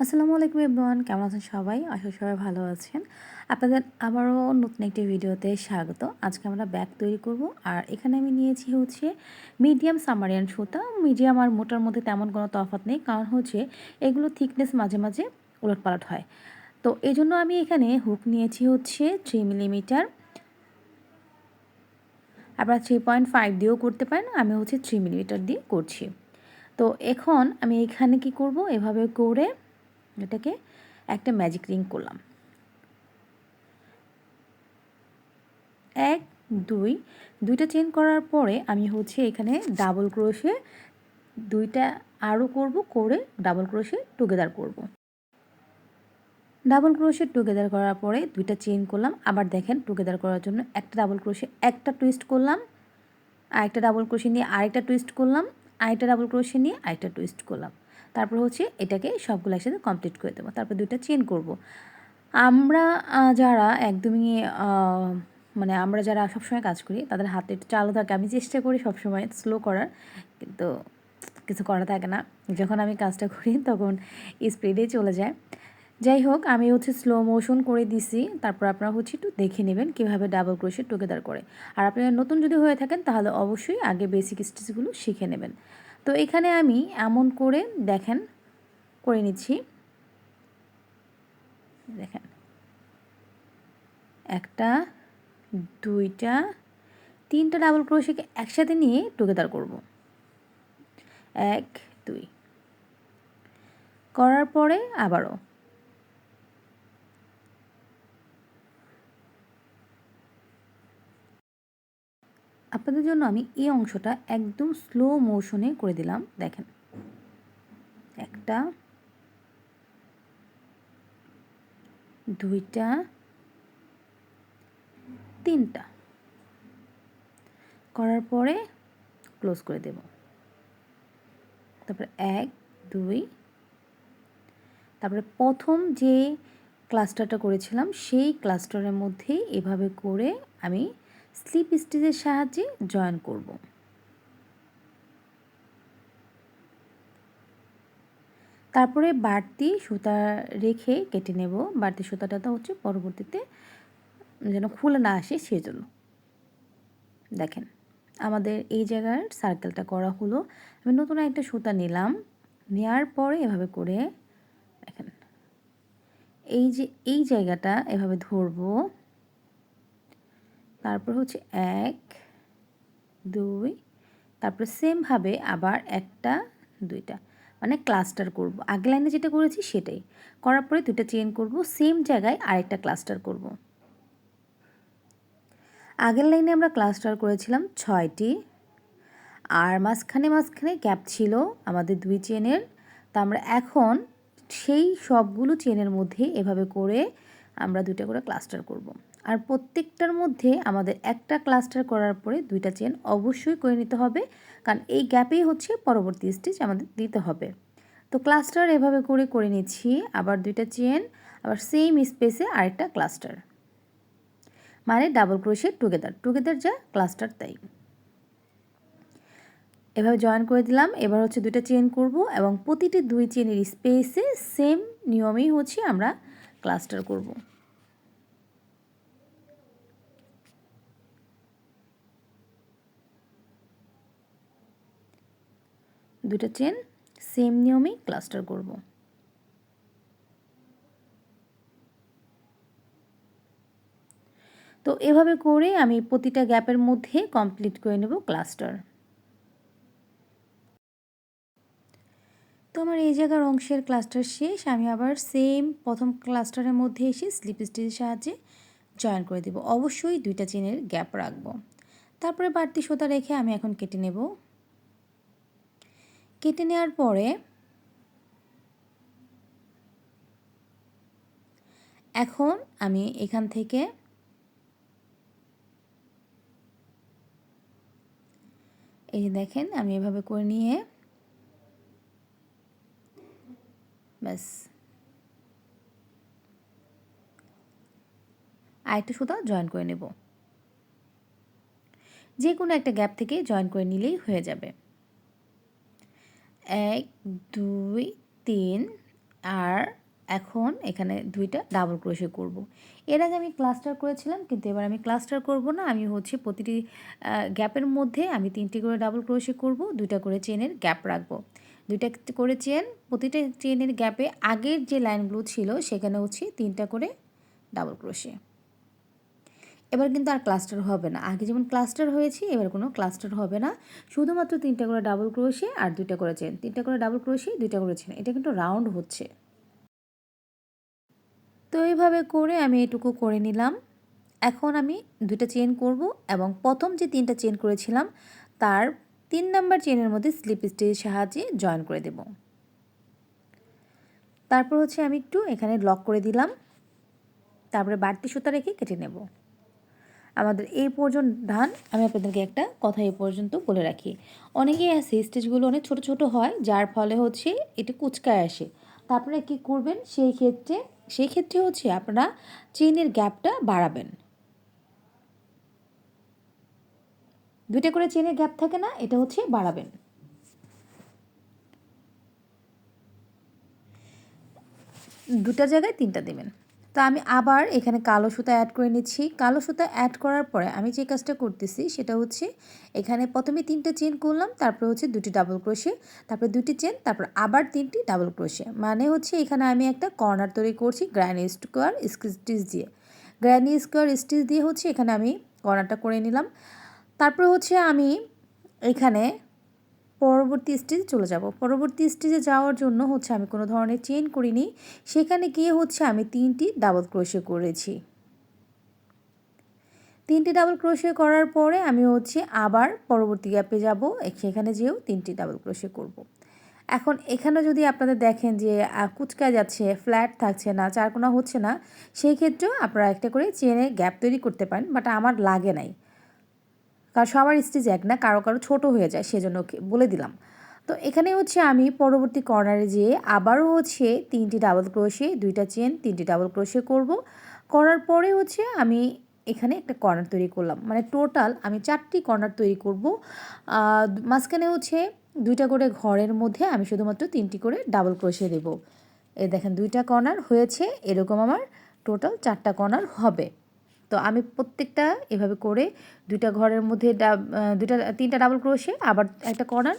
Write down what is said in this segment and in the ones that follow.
আসসালামু আলাইকুম এভরিওয়ান, কেমন আছেন সবাই? আশা সবাই ভালো আছেন। আপনাদের আবারও নতুন একটি ভিডিওতে স্বাগত। আজকে আমরা ব্যাগ তৈরি করব আর এখানে আমি নিয়েছি হচ্ছে মিডিয়াম সামারিয়ান সুতা। মিডিয়াম আর মোটার মধ্যে তেমন কোনো তফাৎ নেই, কারণ হচ্ছে এগুলো থিকনেস মাঝে মাঝে উলটপালট হয়। তো এই জন্য আমি এখানে হুক নিয়েছি হচ্ছে থ্রি মিলিমিটার। আপনারা থ্রি পয়েন্ট ফাইভ দিয়েও করতে পারেন, আমি হচ্ছে থ্রি মিলিমিটার দিয়ে করছি। তো এখন আমি এখানে কি করব? এভাবে করে এটাকে একটা ম্যাজিক রিং করলাম। এক, দুই, দুইটা চেন করার পরে আমি হচ্ছে এখানে ডাবল ক্রোশে দুইটা আরও করব, করে ডাবল ক্রোশে টুগেদার করব। ডাবল ক্রোশে টুগেদার করার পরে দুইটা চেন করলাম। আবার দেখেন টুগেদার করার জন্য একটা ডাবল ক্রোশে একটা টুইস্ট করলাম। আরেকটা ডাবল ক্রোশে নিয়ে আরেকটা টুইস্ট করলাম। আরেকটা ডাবল ক্রোশে নিয়ে আরেকটা টুইস্ট করলাম। তারপর হচ্ছে এটাকে সবগুলো একসাথে কমপ্লিট করে দেবো। তারপর দুইটা চেন করব। আমরা যারা একদমই মানে আমরা যারা সবসময় কাজ করি, তাদের হাতে একটু চালু থাকে। আমি চেষ্টা করি সবসময় স্লো করার, কিন্তু কিছু করা থাকে না। যখন আমি কাজটা করি, তখন স্পিডেই চলে যায়। যাই হোক, আমি হচ্ছে স্লো মোশন করে দিছি। তারপর আপনারা হচ্ছে একটু দেখে নেবেন কীভাবে ডাবল ক্রোশে টুগেদার করে। আর আপনারা নতুন যদি হয়ে থাকেন, তাহলে অবশ্যই আগে বেসিক স্টিচগুলো শিখে নেবেন। তো এখানে আমি এমন করে দেখেন, করে নিচ্ছি। দেখেন। একটা, দুইটা, তিনটা ডাবল ক্রোশেকে একসাথে নিয়ে টুগেদার করব। এক, দুই। করার পরে আবারও আপনাদের জন্য আমি এই অংশটা একদম স্লো মোশনে করে দিলাম, দেখেন। একটা, দুইটা, তিনটা। করার পরে ক্লোজ করে দেব। তারপরে এক, দুই, তারপরে প্রথম যে ক্লাস্টারটা করেছিলাম, সেই ক্লাস্টারের মধ্যে এভাবে করে আমি স্লিপ স্টিচের সাহায্যে জয়েন করব। তারপরে বাড়তি সুতা রেখে কেটে নেব। বাড়তি সুতাটা তো হচ্ছে পরবর্তীতে যেন খুলে না আসে সেজন্য। দেখেন, আমাদের এই জায়গার সার্কেলটা করা হলো। আমি নতুন একটা সুতা নিলাম। নেওয়ার পরে এভাবে করে, দেখেন, এই যে, এই জায়গাটা এভাবে ধরবো। তারপর হচ্ছে এক, দুই, তারপর সেমভাবে আবার একটা, দুইটা। মানে ক্লাস্টার করব। আগে লাইনে যেটা করেছি সেটাই। করার পরে দুইটা চেন করব সেম জায়গায় আরেকটা ক্লাস্টার করব। আগের লাইনে আমরা ক্লাস্টার করেছিলাম ছয়টি। আর মাঝখানে মাঝখানে গ্যাপ ছিল আমাদের দুই চেনের তা আমরা এখন সেই সবগুলো চেনের মধ্যে এভাবে করে আমরা দুইটা করে ক্লাস্টার করব। আর প্রত্যেকটার মধ্যে আমাদের একটা ক্লাস্টার করার পরে দুইটা চেন অবশ্যই করে নিতে হবে, কারণ এই গ্যাপেই হচ্ছে পরবর্তী স্টেজ আমাদের দিতে হবে। তো ক্লাস্টার এভাবে করে করে নিচ্ছি, আবার দুইটা চেন আবার সেম স্পেসে আরেকটা ক্লাস্টার মানে ডাবল ক্রোশে টুগেদার টুগেদার যা ক্লাস্টার তাই। এভাবে জয়েন করে দিলাম, এবার হচ্ছে দুইটা চেন করব এবং প্রতিটি দুই চেনের স্পেসে সেম নিয়মেই হচ্ছে আমরা ক্লাস্টার করব। দুটা চেন সেম নিয়মেই ক্লাস্টার করব। তো এভাবে করে আমি প্রতিটা গ্যাপের মধ্যে কমপ্লিট করে নেব ক্লাস্টার তো আমার এই জায়গার অংশের ক্লাস্টার শেষ, আমি আবার সেম প্রথম ক্লাস্টারের মধ্যে এসে স্লিপ স্টিচের সাহায্যে জয়েন করে দেব। অবশ্যই দুইটা চেনের গ্যাপ রাখব। তারপরে বাড়তি সোতা রেখে আমি এখন কেটে নেব। কেটে নেওয়ার পরে এখন আমি এখান থেকে এই যে দেখেন, আমি এভাবে করে নিয়ে ব্যাস। আরেকটা সুতা জয়েন করে নেব। যে কোনো একটা গ্যাপ থেকে জয়েন করে নিলেই হয়ে যাবে। এক, দুই, তিন, আর এখন এখানে দুইটা ডাবল ক্রোশে করব। এর আগে আমি ক্লাস্টার করেছিলাম, কিন্তু এবার আমি ক্লাস্টার করব না। আমি হচ্ছে প্রতিটি গ্যাপের মধ্যে আমি তিনটি করে ডাবল ক্রোশে করব, দুইটা করে চেনের গ্যাপ রাখব। দুইটা করে চেন প্রতিটা চেনের গ্যাপে আগের যে লাইনগুলো ছিল, সেখানে হচ্ছে তিনটা করে ডাবল ক্রোশে এবার কিন্তু আর ক্লাস্টার হবে না। আগে যেমন ক্লাস্টার হয়েছে, এবার কোনো ক্লাস্টার হবে না। শুধুমাত্র তিনটা করে ডাবল ক্রোশে আর দুইটা করে চেন তিনটা করে ডাবল ক্রোশে দুইটা করে চেন এটা কিন্তু রাউন্ড হচ্ছে। তো এইভাবে করে আমি এটুকু করে নিলাম। এখন আমি দুইটা চেন করব এবং প্রথম যে তিনটা চেন করেছিলাম, তার তিন নাম্বার চেনের মধ্যে স্লিপ স্টিচের সাহায্যে জয়েন করে দেব। তারপর হচ্ছে আমি একটু এখানে লক করে দিলাম। তারপরে বাড়তি সুতা রেখে কেটে নেব। আমাদের এই পর্যন্ত ধান, আমি আপনাদেরকে একটা কথা এই পর্যন্ত বলে রাখি। অনেকেই আছে স্টেজগুলো অনেক ছোট ছোট হয়, যার ফলে হচ্ছে এটা কুচকায় আসে। তারপরে কি করবেন? সেই ক্ষেত্রে সেই ক্ষেত্রে হচ্ছে আপনারা চেনের গ্যাপটা বাড়াবেন। দুইটা করে চেনের গ্যাপ থাকে না, এটা হচ্ছে বাড়াবেন। দুটা জায়গায় তিনটা দেবেন। তো আমি আবার এখানে কালো সুতা অ্যাড করে নিচ্ছি। কালো সুতা অ্যাড করার পরে আমি যে কাজটা করতেছি সেটা হচ্ছে এখানে প্রথমে তিনটে চেন করলাম তারপর হচ্ছে দুটি ডাবল ক্রোশে তারপর দুটি চেন তারপর আবার তিনটি ডাবল ক্রোশে মানে হচ্ছে এখানে আমি একটা কর্নার তৈরি করছি গ্র্যানি স্কোয়ার স্টিচ দিয়ে। গ্র্যানি স্কোয়ার স্টিচ দিয়ে হচ্ছে এখানে আমি কর্নারটা করে নিলাম। তারপর হচ্ছে আমি এখানে পরবর্তী স্টেজে চলে যাব। পরবর্তী স্টেজে যাওয়ার জন্য হচ্ছে আমি কোনো ধরনের চেন করিনি। সেখানে গিয়ে হচ্ছে আমি তিনটি ডাবল ক্রোশে করেছি। তিনটি ডাবল ক্রোশে করার পরে আমি হচ্ছে আবার পরবর্তী গ্যাপে যাব। সেখানে যেও তিনটি ডাবল ক্রোশে করব। এখন এখানে যদি আপনাদের দেখেন যে কুচকা যাচ্ছে ফ্ল্যাট থাকছে না, চারকোনা হচ্ছে না, সেই ক্ষেত্রেও আপনারা একটা করে চেনে গ্যাপ তৈরি করতে পারেন বাট আমার লাগে নাই। কারণ সবার স্টেজ এক না, কারও কারও ছোট হয়ে যায়, সেজন্য বলে দিলাম। তো এখানে হচ্ছে আমি পরবর্তী কর্নারে যেয়ে আবারও হচ্ছে তিনটি ডাবল ক্রোশে দুইটা চেন তিনটি ডাবল ক্রোশে করব। করার পরে হচ্ছে আমি এখানে একটা কর্নার তৈরি করলাম। মানে টোটাল আমি চারটি কর্নার তৈরি করব। মাঝখানে হচ্ছে দুইটা করে ঘরের মধ্যে আমি শুধুমাত্র তিনটি করে ডাবল ক্রোশে দেব। এই দেখেন দুইটা কর্নার হয়েছে, এরকম আমার টোটাল চারটা কর্নার হবে। তো আমি প্রত্যেকটা এভাবে করে দুইটা ঘরের মধ্যে দুইটা, তিনটা ডাবল ক্রোশে আবার একটা কর্নার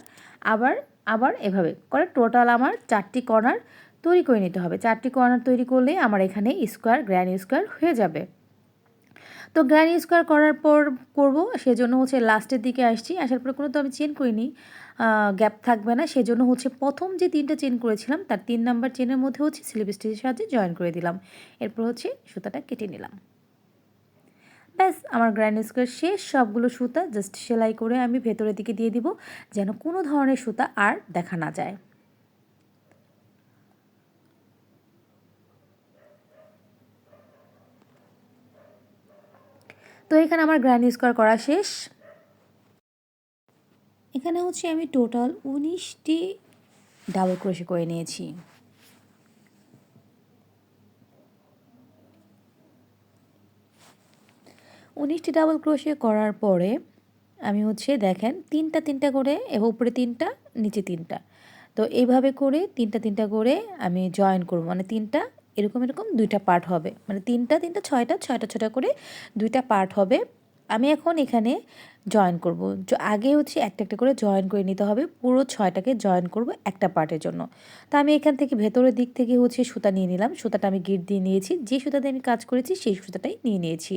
আবার আবার এভাবে করে টোটাল আমার চারটি কর্নার তৈরি করে নিতে হবে। চারটি কর্নার তৈরি করলে আমার এখানে স্কোয়ার গ্র্যান্ড স্কোয়ার হয়ে যাবে। তো গ্র্যান্ড স্কোয়ার করার পর করব, সেজন্য হচ্ছে লাস্টের দিকে আসছি। আসার পরে কোনো তো আমি চেন করিনি গ্যাপ থাকবে না। সেজন্য হচ্ছে প্রথম যে তিনটা চেন করেছিলাম, তার তিন নাম্বার চেনের মধ্যে হচ্ছে স্লিপ স্টিচের সাহায্যে জয়েন করে দিলাম। এরপর হচ্ছে সুতাটা কেটে নিলাম। ব্যাস, আমার গ্র্যান্ড স্কোয়ার শেষ, সবগুলো সুতা জাস্ট সেলাই করে আমি ভেতরের দিকে দিয়ে দিব যেন কোনো ধরনের সুতা আর দেখা না যায়। তো এখানে আমার গ্র্যান্ড স্কোয়ার করা শেষ। এখানে হচ্ছে আমি টোটাল উনিশটি ডাবল ক্রোশে করে নিয়েছি। উনিশটি ডাবল ক্রোশে করার পরে আমি হচ্ছে দেখেন তিনটা তিনটা করে উপরে তিনটা, নিচে তিনটা। তো এইভাবে করে তিনটা তিনটা করে আমি জয়েন করব। মানে তিনটা এরকম এরকম দুইটা পার্ট হবে। মানে তিনটা তিনটা ছয়টা ছয়টা ছয়টা করে দুইটা পার্ট হবে। আমি এখন এখানে জয়েন করব। আগে হচ্ছে একটা একটা করে জয়েন করে নিতে হবে। পুরো ছয়টাকে জয়েন করব একটা পার্টের জন্য। তা আমি এখান থেকে ভেতরের দিক থেকে হচ্ছে সুতা নিয়ে নিলাম। সুতাটা আমি গিট দিয়ে নিয়েছি। যে সুতাতে আমি কাজ করেছি, সেই সুতাটাই নিয়ে নিয়েছি।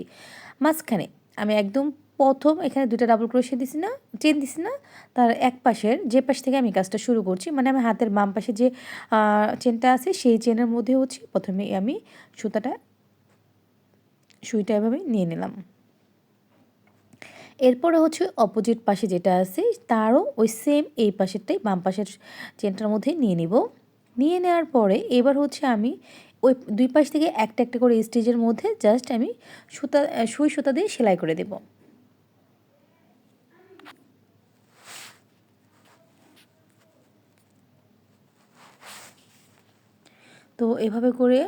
মাঝখানে আমি একদম প্রথম এখানে দুটা ডাবল ক্রোশে দিছি না চেন দিছি না। তার এক পাশের যে পাশ থেকে আমি কাজটা শুরু করছি মানে আমি হাতের বাম পাশে যে চেনটা আছে, সেই চেনের মধ্যে হচ্ছে প্রথমে আমি সুতাটা সুইটা এভাবে নিয়ে নিলাম। এরপরে হচ্ছে অপোজিট পাশে যেটা আছে, তারও ওই সেম এই পাশেরটাই বাম পাশের চেনটার মধ্যে নিয়ে নিব। নিয়ে নেওয়ার পরে এবার হচ্ছে আমি ওই দুই পাশ থেকে একটা একটা করে স্টেজের মধ্যে জাস্ট আমি সুতা, সুই সুতা দিয়ে সেলাই করে দেব। তো এভাবে করে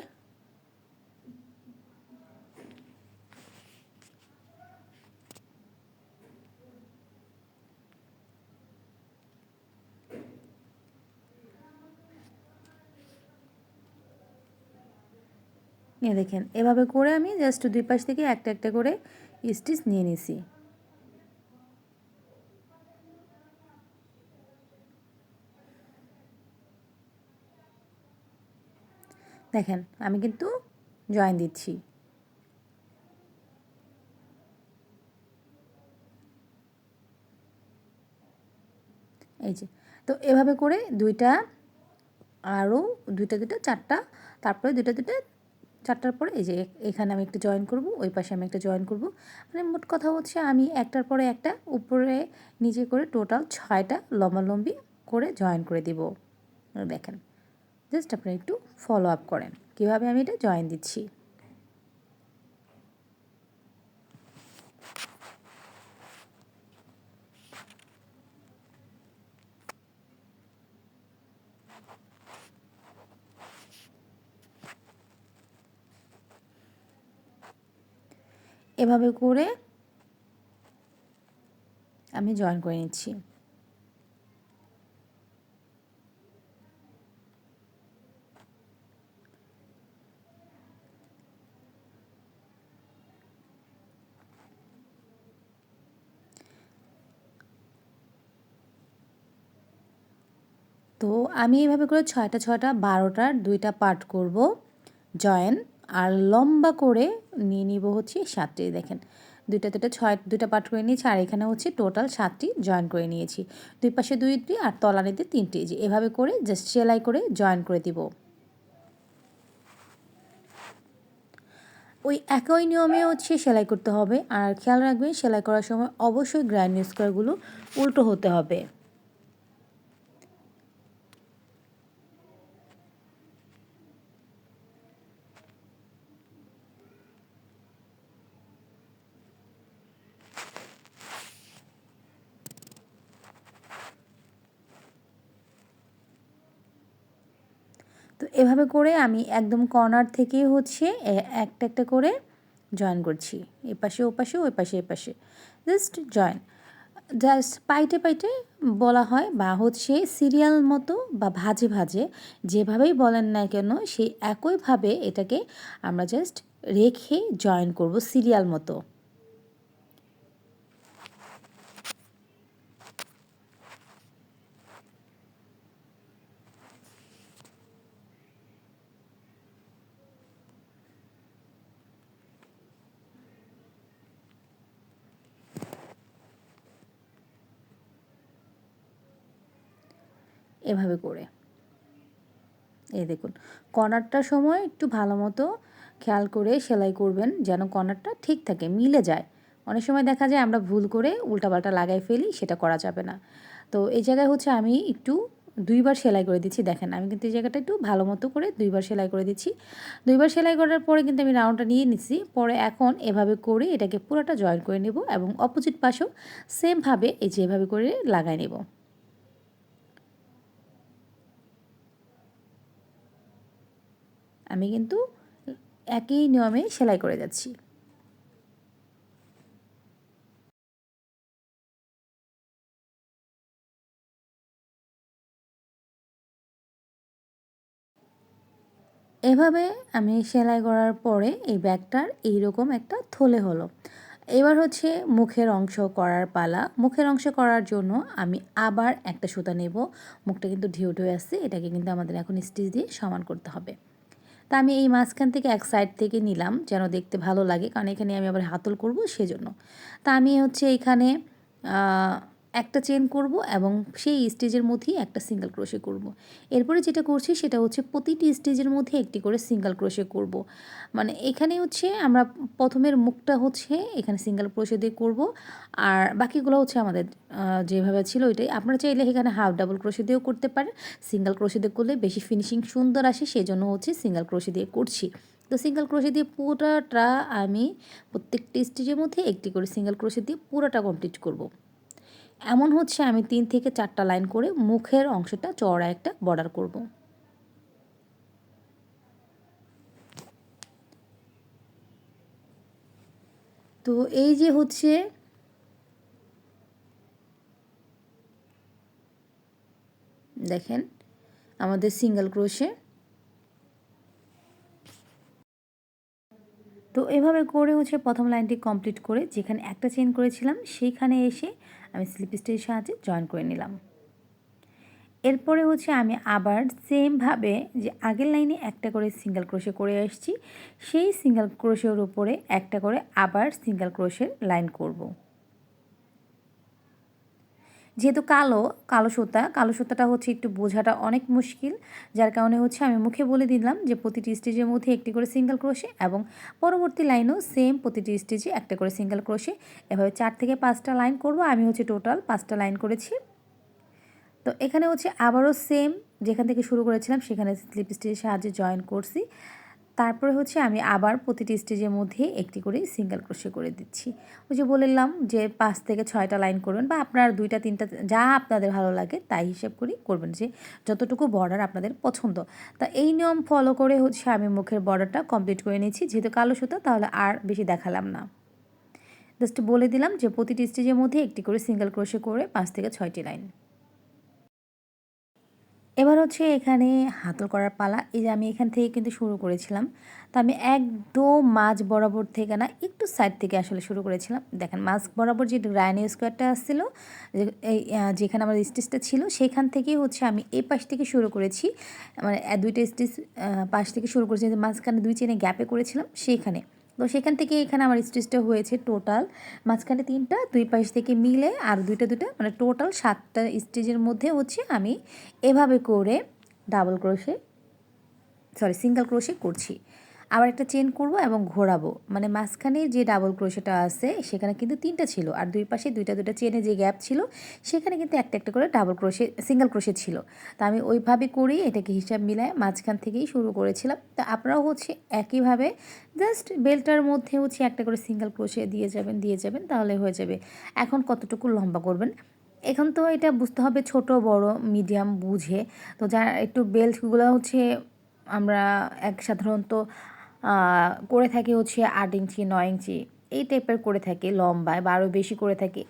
এ দেখেন, এভাবে করে আমি জাস্ট দুই পাশ থেকে একটা একটা করে স্টিচ নিয়ে নিছি। দেখেন, আমি কিন্তু জয়েন দিচ্ছি। এই যে, তো এভাবে করে দুইটা আরও দুইটা দুইটা চারটা, তারপরে দুইটা দুইটা চারটার পরে এই যে এখানে আমি একটা জয়েন করব, ওই পাশে আমি একটা জয়েন করব। মানে মোট কথা হচ্ছে আমি একটার পরে একটা, উপরে নিচে করে টোটাল ছয়টা লম্বালম্বি করে জয়েন করে দিব। দেখেন জাস্ট আপনারা একটু ফলো আপ করেন, কীভাবে আমি এটা জয়েন দিচ্ছি। এভাবে করে আমি জয়েন করে নিচ্ছি। তো আমি এইভাবে করে ছয়টা ছয়টা বারোটার দুইটা পার্ট করব জয়েন আর লম্বা করে নিয়ে নিব হচ্ছে সাতটি, দেখেন। দুইটা দুটো ছয়, দুইটা পার্ট করে নিয়েছি, আর এখানে হচ্ছে টোটাল সাতটি জয়েন করে নিয়েছি। দুই পাশে দুইটি আর তলানিতে তিনটি যে এভাবে করে জাস্ট সেলাই করে জয়েন করে দিব। ওই একই নিয়মে হচ্ছে সেলাই করতে হবে, আর খেয়াল রাখবেন সেলাই করার সময় অবশ্যই গ্র্যান্ড স্কোয়ারগুলো উল্টো হতে হবে তো এভাবে করে আমি একদম কর্নার থেকে হচ্ছে একটা একটা করে জয়েন করছি। এ পাশে ও পাশে ওই পাশে, এ পাশে। জাস্ট জয়েন জাস্ট পাইটে পাইটে বলা হয় বা হচ্ছে সিরিয়াল মতো বা ভাজে ভাজে যেভাবেই বলেন না কেন সেই একইভাবে এটাকে আমরা জাস্ট রেখে জয়েন করব সিরিয়াল মতো। এভাবে করে। এই দেখুন কর্নারটার সময় একটু ভালো মতো খেয়াল করে সেলাই করবেন যেন কর্নারটা ঠিক থাকে, মিলে যায়। অনেক সময় দেখা যায় আমরা ভুল করে উল্টাপাল্টা লাগাই ফেলি, সেটা করা যাবে না। তো এই জায়গায় হচ্ছে আমি একটু দুইবার সেলাই করে দিচ্ছি, দেখেন আমি কিন্তু এই জায়গাটা একটু ভালো মতো করে দুইবার সেলাই করে দিচ্ছি। দুইবার সেলাই করার পরে কিন্তু আমি রাউন্ডটা নিয়ে নিচ্ছি, পরে এখন এভাবে করে এটাকে পুরোটা জয়েন করে নেব এবং অপোজিট পাশেও সেমভাবে এই যে এভাবে করে লাগাই নেব। আমি কিন্তু একই নিয়মে সেলাই করে যাচ্ছি। এভাবে আমি সেলাই করার পরে এই ব্যাগটার এইরকম একটা থলে হলো। এবার হচ্ছে মুখের অংশ করার পালা। মুখের অংশ করার জন্য আমি আবার একটা সুতা নেব। মুখটা কিন্তু ঢেউ ঢেউ আসছে, এটাকে কিন্তু আমাদের এখন স্টিচ দিয়ে সমান করতে হবে। তা আমি এই মাঝখান থেকে এক সাইড থেকে নিলাম, যেন দেখতে ভালো লাগে। কারণ এখানে আমি আবার হাতল করব সেজন্য। তা আমি হচ্ছে এখানে একটা চেন করব এবং সেই স্টেজের মধ্যেই একটা সিঙ্গেল ক্রোশে করব। এরপরে যেটা করছি সেটা হচ্ছে প্রতিটি স্টেজের মধ্যে একটি করে সিঙ্গেল ক্রোশে করব। মানে এখানে হচ্ছে আমরা প্রথমের মুখটা হচ্ছে এখানে সিঙ্গেল ক্রোশে দিয়ে করব আর বাকিগুলো হচ্ছে আমাদের যেভাবে ছিল ওইটাই আপনারা চাইলে এখানে হাফ ডাবল ক্রোশে দিয়েও করতে পারেন সিঙ্গেল ক্রোশে দিয়ে করলে বেশি ফিনিশিং সুন্দর আসে সেই জন্য হচ্ছে সিঙ্গেল ক্রোশে দিয়ে করছি তো সিঙ্গেল ক্রোশে দিয়ে পুরোটা আমি প্রত্যেকটি স্টেজের মধ্যে একটি করে সিঙ্গেল ক্রোশে দিয়ে পুরোটা কমপ্লিট করব। এমন হচ্ছে আমি তিন থেকে চারটা লাইন করে মুখের অংশটা চড়া একটা বর্ডার করব। তো এই যে হচ্ছে দেখেন আমাদের সিঙ্গেল ক্রোশে তো এভাবে করে হচ্ছে প্রথম লাইনটি কমপ্লিট করে যেখানে একটা চেন করেছিলাম, সেইখানে এসে আমি স্লিপ স্টিচের সাহায্যে জয়েন করে নিলাম এরপরে হচ্ছে আমি আবার সেমভাবে যে আগের লাইনে একটা করে সিঙ্গেল ক্রোশে করে আসছি, সেই সিঙ্গেল ক্রোশের উপরে একটা করে আবার সিঙ্গেল ক্রোশের লাইন করব। যেহেতু কালো কালো সুতা, কালো সুতাটা হচ্ছে একটু বোঝাটা অনেক মুশকিল, যার কারণে হচ্ছে আমি মুখে বলে দিলাম যে প্রতিটি স্টেজের মধ্যে একটি করে সিঙ্গেল ক্রোশে এবং পরবর্তী লাইনেও সেম প্রতিটি স্টেজে একটা করে সিঙ্গেল ক্রোশে এভাবে চার থেকে পাঁচটা লাইন করব, আমি হচ্ছে টোটাল পাঁচটা লাইন করেছি। তো এখানে হচ্ছে আবারও সেম যেখান থেকে শুরু করেছিলাম, সেখানে স্লিপ স্টেজের সাহায্যে জয়েন করছি। তারপরে হচ্ছে আমি আবার প্রতিটি স্টেজের মধ্যে একটি করে সিঙ্গেল ক্রোশে করে দিচ্ছি। ওই যে বললাম যে পাঁচ থেকে ছয়টা লাইন করবেন বা আপনার দুইটা, তিনটা, যা আপনাদের ভালো লাগে তাই হিসেব করেই করবেন যে যতটুকু বর্ডার আপনাদের পছন্দ। তা এই নিয়ম ফলো করে হচ্ছে আমি মুখের বর্ডারটা কমপ্লিট করে নিয়েছি। যেহেতু কালো সুতো, তাহলে আর বেশি দেখালাম না। জাস্ট বলে দিলাম যে প্রতিটি স্টেজের মধ্যে একটি করে সিঙ্গেল ক্রোশে করে পাঁচ থেকে ছয়টি লাইন এবার হচ্ছে এখানে হাতল করার পালা। এই যে আমি এখান থেকে কিন্তু শুরু করেছিলাম। তো আমি একদম মাঝ বরাবর থেকে না, একটু সাইড থেকে আসলে শুরু করেছিলাম। দেখেন, মাঝ বরাবর যে রায়নি স্কোয়ারটা আসছিল এই যেখানে আমার স্টিচটা ছিল, সেখান থেকেই হচ্ছে আমি এই পাশ থেকে শুরু করেছি। মানে দুইটা স্টিচ পাশ থেকে শুরু করেছি। মাঝখানে দুই চেনে গ্যাপে করেছিলাম, সেইখানে। তো সেখান থেকে এখানে আমার স্টিচটা হয়েছে টোটাল। মাঝখানে তিনটা, দুই পাশ থেকে মিলে আর দুইটা দুইটা মানে টোটাল সাতটা স্টেজের মধ্যে হচ্ছে আমি এভাবে করে double crochet sorry single crochet করছি। আবার একটা চেন করব এবং ঘোরাবো। মানে মাঝখানে যে ডাবল ক্রোশেটা আছে, সেখানে কিন্তু তিনটা ছিল। আর দুই পাশে দুইটা দুইটা চেনে যে গ্যাপ ছিল, সেখানে কিন্তু একটা একটা করে ডাবল ক্রোশে সিঙ্গেল ক্রোশে ছিল। তা আমি ওইভাবে করেই এটাকে হিসাব মিলায় মাঝখান থেকেই শুরু করেছিলাম। তা আপনারাও হচ্ছে একইভাবে জাস্ট বেলটার মধ্যে হচ্ছে একটা করে সিঙ্গেল ক্রোশে দিয়ে যাবেন দিয়ে যাবেন, তাহলে হয়ে যাবে। এখন কতটুকু লম্বা করবেন? এখন তো এটা বুঝতে হবে ছোট, বড় মিডিয়াম বুঝে। তো যারা একটু বেল্টগুলো হচ্ছে আমরা এক সাধারণত করে থাকি হচ্ছে আট ইঞ্চি, নয় ইঞ্চি। এই টাইপের করে থাকি লম্বায় বা আরও বেশি করে থাকি।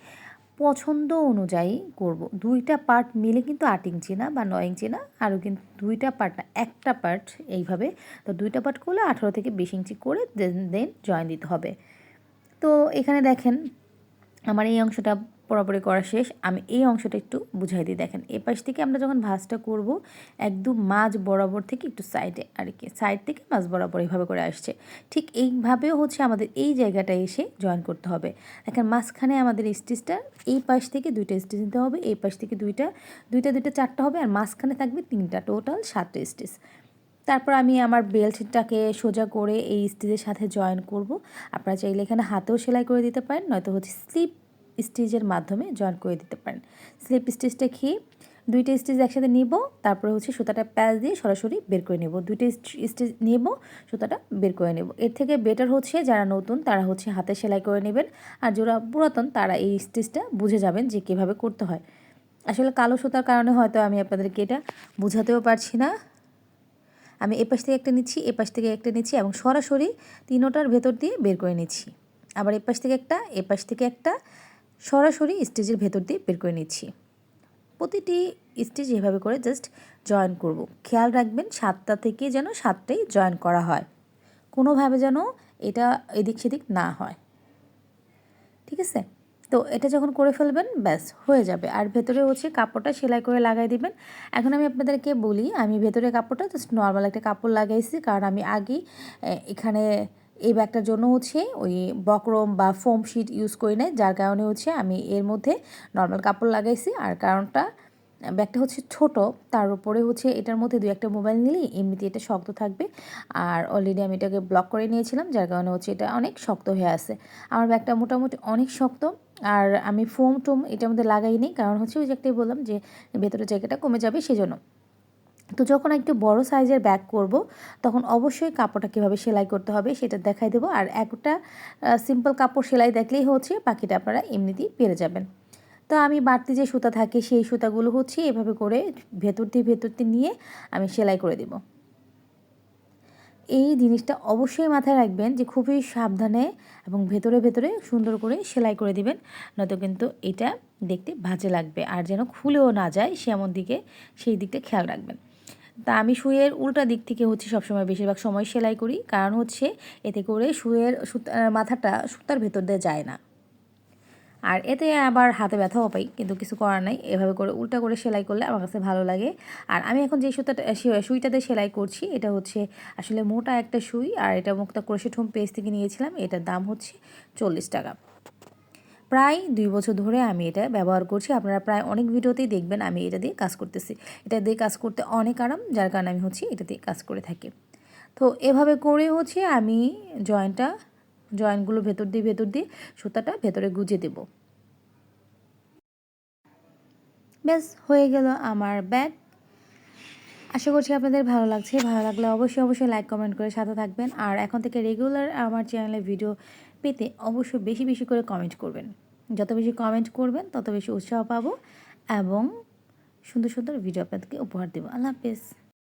পছন্দ অনুযায়ী করব। দুইটা পার্ট মিলে কিন্তু আট ইঞ্চি না বা নয় ইঞ্চি না আরও কিন্তু দুইটা পার্ট না, একটা পার্ট এইভাবে। তো দুইটা পার্ট করলে আঠারো থেকে বিশ ইঞ্চি করে দেন দেন জয়েন দিতে হবে। তো এখানে দেখেন, আমার এই অংশটা পুরোপুরি করা শেষ, আমি এই অংশটা একটু বুঝাই দিই। দেখেন এ পাশ থেকে আমরা যখন ভাঁজটা করব, একদম মাঝ বরাবর থেকে একটু সাইডে আর কি সাইড থেকে মাঝ বরাবর এইভাবে করে আসছে। ঠিক এইভাবেও হচ্ছে আমাদের এই জায়গাটা এসে জয়েন করতে হবে। দেখেন, মাঝখানে আমাদের স্টিচটা এই পাশ থেকে দুইটা স্টিচ নিতে হবে, এই পাশ থেকে দুইটা দুইটা দুইটা, চারটা হবে, আর মাঝখানে থাকবে তিনটা টোটাল সাতটা স্টিচ তারপর আমি আমার বেল্টটাকে সোজা করে এই স্টিচের সাথে জয়েন করব। আপনারা চাইলে এখানে হাতেও সেলাই করে দিতে পারেন, নয়তো হচ্ছে স্লিপ স্টিচের মাধ্যমে জয়েন করে দিতে পারেন। স্লিপ স্টিচটা খেয়ে দুইটা স্টিচ একসাথে নিব, তারপরে হচ্ছে সুতাটা প্যাচ দিয়ে সরাসরি বের করে নেব। দুইটা স্টিচ নেব, সুতাটা বের করে নেব। এর থেকে বেটার হচ্ছে যারা নতুন, তারা হচ্ছে হাতে সেলাই করে নেবেন। আর যারা পুরাতন, তারা এই স্টিচটা বুঝে যাবেন যে কীভাবে করতে হয়। আসলে কালো সুতার কারণে হয়তো আমি আপনাদেরকে এটা বোঝাতেও পারছি না। আমি এপাশ থেকে একটা নিচ্ছি, এপাশ থেকে একটা নিচ্ছি এবং সরাসরি তিনোটার ভেতর দিয়ে বের করে নিচ্ছি। আবার এপাশ থেকে একটা, এপাশ থেকে একটা সরাসরি স্টেজের ভেতর দিয়ে বের করে নিচ্ছি। প্রতিটি স্টেজ এভাবে করে জাস্ট জয়েন করব। খেয়াল রাখবেন সাতটা থেকে যেন সাতটাই জয়েন করা হয়। কোনোভাবে যেন এটা এদিক সেদিক না হয়। ঠিক আছে? তো এটা যখন করে ফেলবেন, ব্যাস, হয়ে যাবে। আর ভেতরে হচ্ছে কাপড়টা সেলাই করে লাগাই দিবেন। এখন আমি আপনাদেরকে বলি, আমি ভেতরে কাপড়টা জাস্ট নর্মাল একটা কাপড় লাগাইছি। কারণ আমি আগেই এখানে এই ব্যাগটার জন্য হচ্ছে ওই বক্রম বা ফোম শিট ইউজ করি নাই, যার কারণে হচ্ছে আমি এর মধ্যে নর্মাল কাপড় লাগাইছি। আর কারণটা, ব্যাগটা হচ্ছে ছোট, তার উপরে হচ্ছে এটার মধ্যে দু একটা মোবাইল নিলেই এমনিতে এটা শক্ত থাকবে। আর অলরেডি আমি এটাকে ব্লক করে নিয়েছিলাম, যার কারণে হচ্ছে এটা অনেক শক্ত হয়ে আছে। আমার ব্যাগটা মোটামুটি অনেক শক্ত, আর আমি ফোম টোম এটার মধ্যে লাগাইনি, কারণ হচ্ছে ওই যে একটাই বললাম যে ভেতরের জায়গাটা কমে যাবে, সেজন্য। তো যখন একটু বড় সাইজের ব্যাগ করব, তখন অবশ্যই কাপড়টা কীভাবে সেলাই করতে হবে সেটা দেখাই দেবো। আর একটা সিম্পল কাপড় সেলাই দেখলেই হচ্ছে পাখিটা আপনারা এমনিতেই পেরে যাবেন। তো আমি বাড়তি যে সুতা থাকে, সেই সুতাগুলো হচ্ছে এভাবে করে ভেতর দিয়ে ভেতর দিয়ে নিয়ে আমি সেলাই করে দেব। এই জিনিসটা অবশ্যই মাথায় রাখবেন যে খুবই সাবধানে এবং ভেতরে ভেতরে সুন্দর করে সেলাই করে দিবেন, নয়তো কিন্তু এটা দেখতে ভাজে লাগবে। আর যেন খুলেও না যায় সেমন দিকে, সেই দিকটা খেয়াল রাখবেন। তা আমি শুয়ের উল্টা দিক থেকে হচ্ছে সবসময় বেশিরভাগ সময় সেলাই করি। কারণ হচ্ছে এতে করে শুয়ের মাথাটা সুতার ভেতর দিয়ে যায় না। আর এতে আবার হাতে ব্যথাও পাই, কিন্তু কিছু করার নাই। এভাবে করে উল্টা করে সেলাই করলে আমার কাছে ভালো লাগে। আর আমি এখন যে সুতাটা সুইটাতে সেলাই করছি, এটা হচ্ছে আসলে মোটা একটা সুই। আর এটা মুক্তা ক্রোশেট হোম পেজ থেকে নিয়েছিলাম। এটার দাম হচ্ছে চল্লিশ টাকা। প্রায় দুই বছর ধরে আমি এটা ব্যবহার করছি। আপনারা প্রায় অনেক ভিডিওতেই দেখবেন আমি এটা দিয়ে কাজ করতেছি। এটা দিয়ে কাজ করতে অনেক আরাম, যার কারণে আমি হচ্ছে এটা দিয়ে কাজ করে থাকি। তো এভাবে করে হচ্ছে আমি জয়েন্টটা, জয়েন্টগুলো ভেতর দিয়ে ভেতর দিয়ে সুতাটা ভেতরে গুজে দেব। ব্যাস, হয়ে গেল আমার ব্যাগ। আশা করছি আপনাদের ভালো লাগছে। ভালো লাগলে অবশ্যই অবশ্যই লাইক কমেন্ট করে সাথে থাকবেন। আর এখন থেকে রেগুলার আমার চ্যানেলে ভিডিও পেতে অবশ্যই বেশি বেশি করে কমেন্ট করবেন। যত বেশি কমেন্ট করবেন, তত বেশি উৎসাহ পাবো এবং সুন্দর সুন্দর ভিডিও আপনাদেরকে উপহার দেবো। আল্লাহ হাফেজ।